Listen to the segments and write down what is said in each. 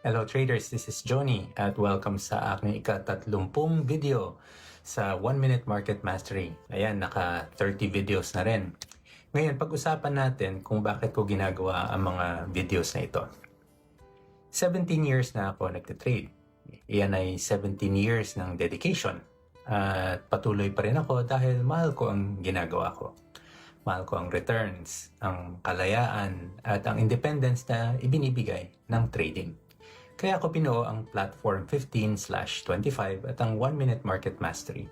Hello traders, this is Johnny at welcome sa aking ikatatlumpung video sa 1 Minute Market Mastery. Ayan, naka 30 videos na rin. Ngayon, pag-usapan natin kung bakit ko ginagawa ang mga videos na ito. 17 years na ako nagtitrade. Iyan ay 17 years ng dedication. At patuloy pa rin ako dahil mahal ko ang ginagawa ko. Mahal ko ang returns, ang kalayaan, at ang independence na ibinibigay ng trading. Kaya ako pinuo ang Platform 15/25 at ang 1 Minute Market Mastery.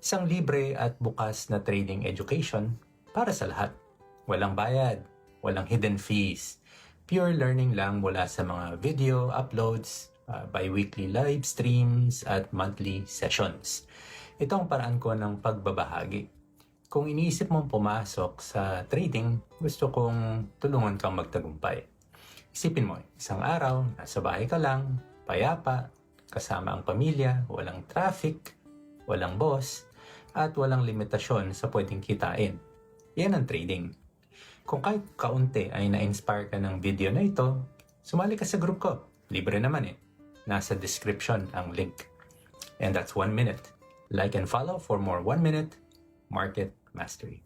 Isang libre at bukas na trading education para sa lahat. Walang bayad, walang hidden fees. Pure learning lang mula sa mga video uploads, uh, bi-weekly live streams, at monthly sessions. Ito ang paraan ko ng pagbabahagi. Kung iniisip mong pumasok sa trading, gusto kong tulungan kang magtagumpay. Isipin mo, isang araw, nasa bahay ka lang, payapa, kasama ang pamilya, walang traffic, walang boss, at walang limitasyon sa pwedeng kitain. Yan ang trading. Kung kahit kaunti ay na-inspire ka ng video na ito, sumali ka sa group ko. Libre naman eh. Nasa description ang link. And that's one minute. Like and follow for more one minute market mastery.